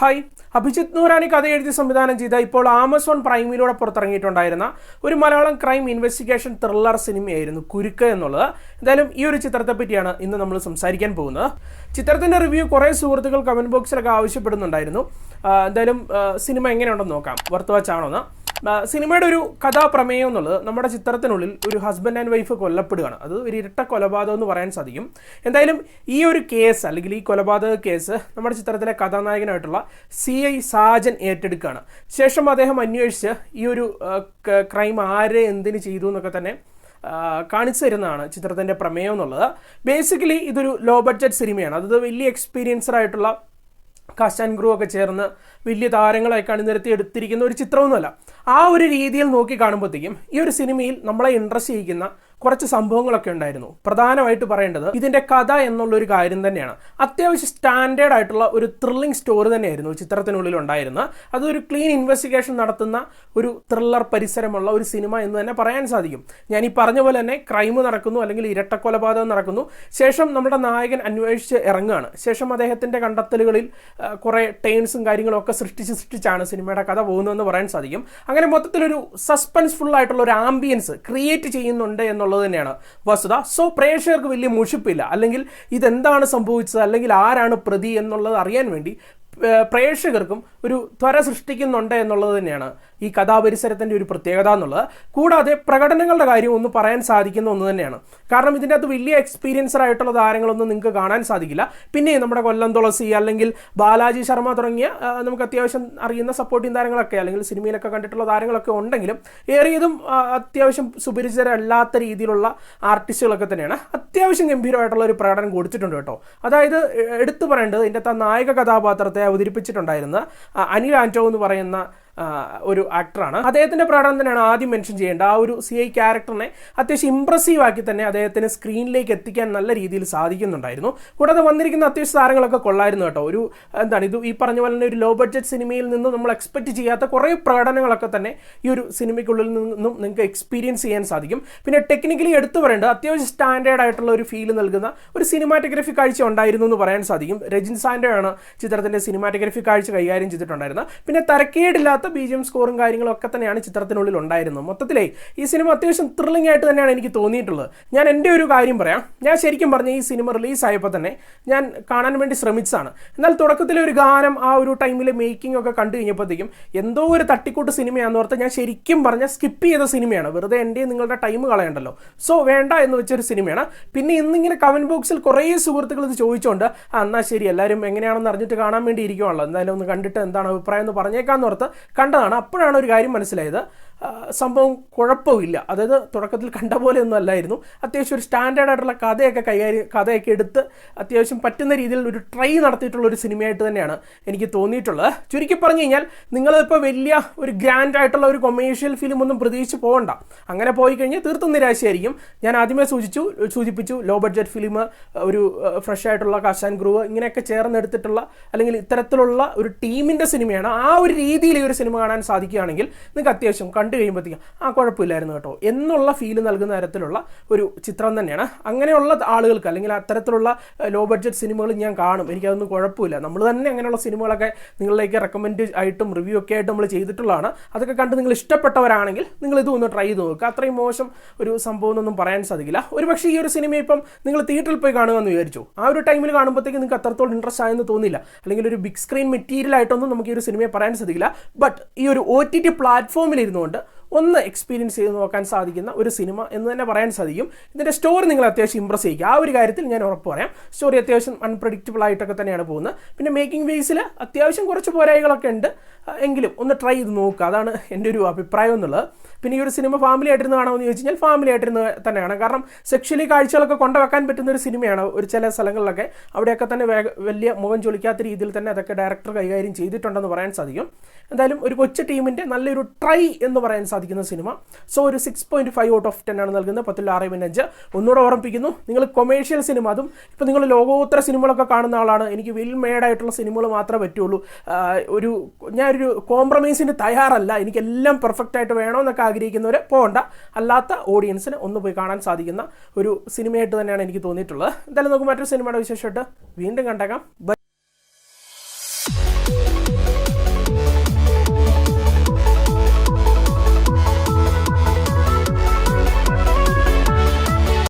Hi. Abhijit Noorani കഥ എഴുതി സംവിധാനം ചെയ്ത ഇപ്പോൾ ആമസോൺ പ്രൈമിലൂടെ പുറത്തിറങ്ങിയിട്ടുണ്ടായിരുന്ന ഒരു മലയാളം ക്രൈം ഇൻവെസ്റ്റിഗേഷൻ ത്രില്ലർ സിനിമയായിരുന്നു കുരുക്ക് എന്നുള്ളത്. എന്തായാലും ഈ ഒരു ചിത്രത്തെ പറ്റിയാണ് ഇന്ന് നമ്മൾ സംസാരിക്കാൻ പോകുന്നത്. ചിത്രത്തിന്റെ റിവ്യൂ കുറേ സുഹൃത്തുക്കൾ കമന്റ് ബോക്സിലൊക്കെ ആവശ്യപ്പെടുന്നുണ്ടായിരുന്നു. എന്തായാലും സിനിമ എങ്ങനെയുണ്ടെന്ന് നോക്കാം. വർത്ത് സിനിമയുടെ ഒരു കഥാപ്രമേയം എന്നുള്ളത് നമ്മുടെ ചിത്രത്തിനുള്ളിൽ ഒരു ഹസ്ബൻഡ് ആൻഡ് വൈഫ് കൊല്ലപ്പെടുകയാണ്. അത് ഒരു ഇരട്ട കൊലപാതകം എന്ന് പറയാൻ സാധിക്കും. എന്തായാലും ഈ ഒരു കേസ് അല്ലെങ്കിൽ ഈ കൊലപാതക കേസ് നമ്മുടെ ചിത്രത്തിലെ കഥാനായകനായിട്ടുള്ള സി ഐ സാജൻ ഏറ്റെടുക്കുകയാണ്. ശേഷം അദ്ദേഹം അന്വേഷിച്ച് ഈ ഒരു ക്രൈം ആര് എന്തിന് ചെയ്തു എന്നൊക്കെ തന്നെ കാണിച്ചു തരുന്നതാണ് ചിത്രത്തിന്റെ പ്രമേയം എന്നുള്ളത്. ബേസിക്കലി ഇതൊരു ലോ ബഡ്ജറ്റ് സിനിമയാണ് അത് വലിയ എക്സ്പീരിയൻസ്ഡ് ആയിട്ടുള്ള കാസ്റ്റ് ആൻഡ് ക്രൂ ഒക്കെ ചേർന്ന് വലിയ താരങ്ങളെ കണിനിരത്തി എടുത്തിരിക്കുന്ന ഒരു ചിത്രമൊന്നുമല്ല. ആ ഒരു രീതിയിൽ നോക്കി കാണുമ്പോഴത്തേക്കും ഈ ഒരു സിനിമയിൽ നമ്മളെ ഇൻട്രസ്റ്റ് ചെയ്യിക്കുന്ന കുറച്ച് സംഭവങ്ങളൊക്കെ ഉണ്ടായിരുന്നു. പ്രധാനമായിട്ട് പറയേണ്ടത് ഇതിന്റെ കഥ എന്നുള്ള ഒരു കാര്യം തന്നെയാണ്. അത്യാവശ്യം സ്റ്റാൻഡേർഡ് ആയിട്ടുള്ള ഒരു ത്രില്ലിംഗ് സ്റ്റോറി തന്നെയായിരുന്നു ചിത്രത്തിനുള്ളിൽ ഉണ്ടായിരുന്ന അതൊരു ക്ലീൻ ഇൻവെസ്റ്റിഗേഷൻ നടത്തുന്ന ഒരു ത്രില്ലർ പരിസരമുള്ള ഒരു സിനിമ എന്ന് തന്നെ പറയാൻ സാധിക്കും. ഞാൻ ഈ പറഞ്ഞ പോലെ തന്നെ ക്രൈം നടക്കുന്നു അല്ലെങ്കിൽ ഇരട്ടക്കൊലപാതകം നടക്കുന്നു. ശേഷം നമ്മുടെ നായകൻ അന്വേഷിച്ച് ഇറങ്ങുകയാണ്. ശേഷം അദ്ദേഹത്തിന്റെ കണ്ടെത്തലുകളിൽ കുറേ ടേൺസും കാര്യങ്ങളും ഒക്കെ സൃഷ്ടിച്ച് സൃഷ്ടിച്ചാണ് സിനിമയുടെ കഥ പോകുന്നതെന്ന് പറയാൻ സാധിക്കും. അങ്ങനെ മൊത്തത്തിലൊരു സസ്പെൻസ്ഫുൾ ആയിട്ടുള്ള ഒരു ആംബിയൻസ് ക്രിയേറ്റ് ചെയ്യുന്നുണ്ട് എന്നുള്ളത് തന്നെയാണ്. വസ്തുത സോ പ്രേക്ഷകർക്ക് വലിയ മുഷിപ്പില്ല. അല്ലെങ്കിൽ ഇതെന്താണ് സംഭവിച്ചത്? അല്ലെങ്കിൽ ആരാണ് പ്രതി എന്നുള്ളത് അറിയാൻ വേണ്ടി പ്രേക്ഷകർക്കും ഒരു ത്വര സൃഷ്ടിക്കുന്നുണ്ട് എന്നുള്ളത് തന്നെയാണ് ഈ കഥാപരിസരത്തിന്റെ ഒരു പ്രത്യേകത എന്നുള്ളത്. കൂടാതെ പ്രകടനങ്ങളുടെ കാര്യം ഒന്ന് പറയാൻ സാധിക്കുന്ന ഒന്ന് തന്നെയാണ്. കാരണം ഇതിന്റെ അകത്ത് വലിയ എക്സ്പീരിയൻസർ ആയിട്ടുള്ള താരങ്ങളൊന്നും നിങ്ങൾക്ക് കാണാൻ സാധിക്കില്ല. പിന്നെ നമ്മുടെ കൊല്ലം തുളസി അല്ലെങ്കിൽ ബാലാജി ശർമ്മ തുടങ്ങിയ നമുക്ക് അത്യാവശ്യം അറിയുന്ന സപ്പോർട്ടിംഗ് താരങ്ങളൊക്കെ അല്ലെങ്കിൽ സിനിമയിലൊക്കെ കണ്ടിട്ടുള്ള താരങ്ങളൊക്കെ ഉണ്ടെങ്കിലും ഏറിയതും അത്യാവശ്യം സുപരിചിതരല്ലാത്ത രീതിയിലുള്ള ആർട്ടിസ്റ്റുകളൊക്കെ തന്നെയാണ്. അത്യാവശ്യം ഗംഭീരമായിട്ടുള്ള ഒരു പ്രകടനം കൊടുത്തിട്ടുണ്ട് കേട്ടോ. അതായത് എടുത്തു പറയേണ്ടത് ഇതിന്റെ ആ നായക കഥാപാത്രത്തെ അവതരിപ്പിച്ചിട്ടുണ്ടായിരുന്ന അനിൽ ആന്റോ എന്ന് പറയുന്ന ഒരു ആക്ടറാണ് അദ്ദേഹത്തിന്റെ പ്രകടനം തന്നെയാണ് ആദ്യം മെൻഷൻ ചെയ്യേണ്ട ആ ഒരു സി ഐ ക്യാരക്ടറിനെ അത്യാവശ്യം ഇംപ്രസീവ് ആക്കി തന്നെ അദ്ദേഹത്തിന് സ്ക്രീനിലേക്ക് എത്തിക്കാൻ നല്ല രീതിയിൽ സാധിക്കുന്നുണ്ടായിരുന്നു. കൂടാതെ വന്നിരിക്കുന്ന അത്യാവശ്യം താരങ്ങളൊക്കെ കൊള്ളായിരുന്നു കേട്ടോ. ഒരു എന്താണ് ഇത് ഈ പറഞ്ഞ പോലെ തന്നെ ഒരു ലോ ബഡ്ജറ്റ് സിനിമയിൽ നിന്നും നമ്മൾ എക്സ്പെക്ട് ചെയ്യാത്ത കുറേ പ്രകടനങ്ങളൊക്കെ തന്നെ ഈ ഒരു സിനിമയ്ക്കുള്ളിൽ നിന്നും നിങ്ങൾക്ക് എക്സ്പീരിയൻസ് ചെയ്യാൻ സാധിക്കും. പിന്നെ ടെക്നിക്കലി എടുത്തു പറയേണ്ടത് അത്യാവശ്യം സ്റ്റാൻഡേർഡ് ആയിട്ടുള്ള ഒരു ഫീൽ നൽകുന്ന ഒരു സിനിമാറ്റോഗ്രഫി കാഴ്ച ഉണ്ടായിരുന്നു എന്ന് പറയാൻ സാധിക്കും. രജിൻ സാൻഡോ ആണ് ചിത്രത്തിന്റെ സിനിമാറ്റോഗ്രഫി കാഴ്ച കൈകാര്യം ചെയ്തിട്ടുണ്ടായിരുന്നത്. പിന്നെ തരക്കേടില്ലാത്ത ബി ജി എം സ്കോറും കാര്യങ്ങളും ഒക്കെ തന്നെയാണ് ചിത്രത്തിനുള്ളിൽ ഉണ്ടായിരുന്നത്. മൊത്തത്തിലേ ഈ സിനിമ അത്യാവശ്യം ത്രില്ലിംഗ് ആയിട്ട് തന്നെയാണ് എനിക്ക് തോന്നിയിട്ടുള്ളത്. ഞാൻ എന്റെ ഒരു കാര്യം പറയാം. ഞാൻ ശരിക്കും പറഞ്ഞ ഈ സിനിമ റിലീസ് ആയപ്പോൾ തന്നെ ഞാൻ കാണാൻ വേണ്ടി ശ്രമിച്ചതാണ്. എന്നാൽ തുടക്കത്തിലെ ഒരു ഗാനം ആ ഒരു ടൈമിലെ മേക്കിംഗ് ഒക്കെ കണ്ടു കഴിഞ്ഞപ്പോഴത്തേക്കും എന്തോ ഒരു തട്ടിക്കൂട്ട് സിനിമയാണെന്ന് ഓർത്ത് ഞാൻ ശരിക്കും പറഞ്ഞ സ്കിപ്പ് ചെയ്ത സിനിമയാണ് വെറുതെ എന്റെയും നിങ്ങളുടെ ടൈം കളയണ്ടല്ലോ. സോ വേണ്ട എന്ന് വെച്ചൊരു സിനിമയാണ് പിന്നെ ഇന്നിങ്ങനെ കമന്റ് ബോക്സിൽ കുറേ സുഹൃത്തുക്കൾ ഇത് ചോദിച്ചുകൊണ്ട് ആ എന്നാൽ ശരി എല്ലാവരും എങ്ങനെയാണെന്ന് അറിഞ്ഞിട്ട് കാണാൻ വേണ്ടി ഇരിക്കുവാണല്ലോ. എന്തായാലും ഒന്ന് കണ്ടിട്ട് എന്താണ് അഭിപ്രായം എന്ന് പറഞ്ഞേക്കാന്ന് ഓർത്ത് കണ്ടതാണ്. അപ്പോഴാണ് ഒരു കാര്യം മനസ്സിലായത്. സംഭവം കുഴപ്പമില്ല. അതായത് തുടക്കത്തിൽ കണ്ട പോലെ ഒന്നും അല്ലായിരുന്നു. അത്യാവശ്യം ഒരു സ്റ്റാൻഡേർഡ് ആയിട്ടുള്ള കഥയൊക്കെ കൈകാര്യം കഥയൊക്കെ എടുത്ത് അത്യാവശ്യം പറ്റുന്ന രീതിയിൽ ഒരു ട്രൈ നടത്തിയിട്ടുള്ള ഒരു സിനിമയായിട്ട് തന്നെയാണ് എനിക്ക് തോന്നിയിട്ടുള്ളത്. ചുരുക്കി പറഞ്ഞു കഴിഞ്ഞാൽ നിങ്ങളിപ്പോൾ വലിയ ഒരു ഗ്രാൻഡ് ആയിട്ടുള്ള ഒരു കൊമേഴ്ഷ്യൽ ഫിലിം ഒന്നും പ്രതീക്ഷിച്ച് പോകണ്ട. അങ്ങനെ പോയി കഴിഞ്ഞാൽ തീർത്തും നിരാശയായിരിക്കും. ഞാൻ ആദ്യമേ സൂചിച്ചു സൂചിപ്പിച്ചു ലോ ബഡ്ജറ്റ് ഫിലിം ഒരു ഫ്രഷ് ആയിട്ടുള്ള കാശാൻ ഗ്രൂവ് ഇങ്ങനെയൊക്കെ ചേർന്നെടുത്തിട്ടുള്ള അല്ലെങ്കിൽ ഇത്തരത്തിലുള്ള ഒരു ടീമിന്റെ സിനിമയാണ് ആ ഒരു രീതിയിൽ ഈ ഒരു സിനിമ കാണാൻ സാധിക്കുകയാണെങ്കിൽ നിങ്ങൾക്ക് അത്യാവശ്യം കണ്ടു കഴിയുമ്പോഴത്തേക്കും ആ കുഴപ്പമില്ലായിരുന്നു കേട്ടോ. എന്നുള്ള ഫീൽ നൽകുന്ന തരത്തിലുള്ള ഒരു ചിത്രം തന്നെയാണ്. അങ്ങനെയുള്ള ആളുകൾക്ക് അല്ലെങ്കിൽ അത്തരത്തിലുള്ള ലോ ബഡ്ജറ്റ് സിനിമകൾ ഞാൻ കാണും. എനിക്കതൊന്നും കുഴപ്പമില്ല. നമ്മൾ തന്നെ അങ്ങനെയുള്ള സിനിമകളൊക്കെ നിങ്ങളിലേക്ക് റെക്കമെൻഡ് ആയിട്ടും റിവ്യൂ ഒക്കെ ആയിട്ട് നമ്മൾ ചെയ്തിട്ടുള്ളതാണ്. അതൊക്കെ കണ്ട് നിങ്ങൾ ഇഷ്ടപ്പെട്ടവരാണെങ്കിൽ നിങ്ങൾ ഇതും ഒന്ന് ട്രൈ ചെയ്ത് നോക്കുക അത്രയും മോശം ഒരു സംഭവം എന്നൊന്നും പറയാൻ സാധിക്കില്ല. ഒരു പക്ഷേ ഈ ഒരു സിനിമ ഇപ്പം നിങ്ങൾ തിയേറ്ററിൽ പോയി കാണുക എന്ന് വിചാരിച്ചു. ആ ഒരു ടൈമിൽ കാണുമ്പോഴത്തേക്ക് നിങ്ങൾക്ക് അത്രത്തോളം ഇൻട്രസ്റ്റ് ആയെന്ന് തോന്നില്ല. അല്ലെങ്കിൽ ഒരു ബിഗ് സ്ക്രീൻ മെറ്റീരിയൽ ആയിട്ടൊന്നും നമുക്ക് ഈ ഒരു സിനിമയെ പറയാൻ സാധിക്കില്ല. ബട്ട് ഈ ഒരു ഒ ടി ടി പ്ലാറ്റ്ഫോമിൽ ഇരുന്നുകൊണ്ട് ഒന്ന് എക്സ്പീരിയൻസ് ചെയ്ത് നോക്കാൻ സാധിക്കുന്ന ഒരു സിനിമ എന്ന് തന്നെ പറയാൻ സാധിക്കും. ഇതിന്റെ സ്റ്റോറി നിങ്ങൾ അത്യാവശ്യം ഇമ്പ്രസ് ചെയ്യുക ആ ഒരു കാര്യത്തിൽ ഞാൻ ഉറപ്പ് പറയാം. സ്റ്റോറി അത്യാവശ്യം അൺപ്രഡിക്റ്റബിൾ ആയിട്ടൊക്കെ തന്നെയാണ് പോകുന്നത്. പിന്നെ മേക്കിംഗ് വേസിൽ അത്യാവശ്യം കുറച്ച് പോരായികളൊക്കെ ഉണ്ട്. എങ്കിലും ഒന്ന് ട്രൈ ചെയ്ത് നോക്കുക അതാണ് എന്റെ ഒരു അഭിപ്രായം എന്നുള്ളത്. പിന്നെ ഈ ഒരു സിനിമ ഫാമിലി ആയിട്ടിരുന്ന് കാണാമെന്ന് ചോദിച്ചു കഴിഞ്ഞാൽ ഫാമിലി ആയിട്ടിരുന്ന് തന്നെയാണ്. കാരണം സെക്ഷലി കാഴ്ചകളൊക്കെ കൊണ്ടുവെക്കാൻ പറ്റുന്ന ഒരു സിനിമയാണ് ഒരു ചില സ്ഥലങ്ങളിലൊക്കെ അവിടെയൊക്കെ തന്നെ വലിയ മുഖം ചൊലിക്കാത്ത രീതിയിൽ തന്നെ അതൊക്കെ ഡയറക്ടർ കൈകാര്യം ചെയ്തിട്ടുണ്ടെന്ന് പറയാൻ സാധിക്കും. എന്തായാലും ഒരു കൊച്ചു ടീമിന്റെ നല്ലൊരു ട്രൈ എന്ന് പറയാൻ സാധിക്കുന്ന സിനിമ. സോ ഒരു six point five out of ten ആണ് നൽകുന്നത്. പത്തിൽ ആറ് പോയിന്റ് അഞ്ച്. ഒന്നുകൂടെ ഓർമ്മിപ്പിക്കുന്നു. നിങ്ങൾ കൊമേഴ്ഷ്യൽ സിനിമ അതും ഇപ്പോൾ നിങ്ങൾ ലോകോത്തര സിനിമകളൊക്കെ കാണുന്ന ആളാണ്. എനിക്ക് വെൽ മെയ്ഡ് ആയിട്ടുള്ള സിനിമകൾ മാത്രമേ പറ്റുള്ളൂ. ഒരു ഞാനൊരു കോംപ്രമൈസിന് തയ്യാറല്ല. എനിക്കെല്ലാം പെർഫെക്റ്റ് ആയിട്ട് വേണമെന്നൊക്കെ ആഗ്രഹിക്കുന്നവർ പോകണ്ട. അല്ലാത്ത ഓഡിയൻസിന് ഒന്ന് പോയി കാണാൻ സാധിക്കുന്ന ഒരു സിനിമയായിട്ട് തന്നെയാണ് എനിക്ക് തോന്നിയിട്ടുള്ളത്. എന്തായാലും നമുക്ക് മറ്റൊരു സിനിമയുടെ വിശേഷമായിട്ട് വീണ്ടും കണ്ടേക്കാം.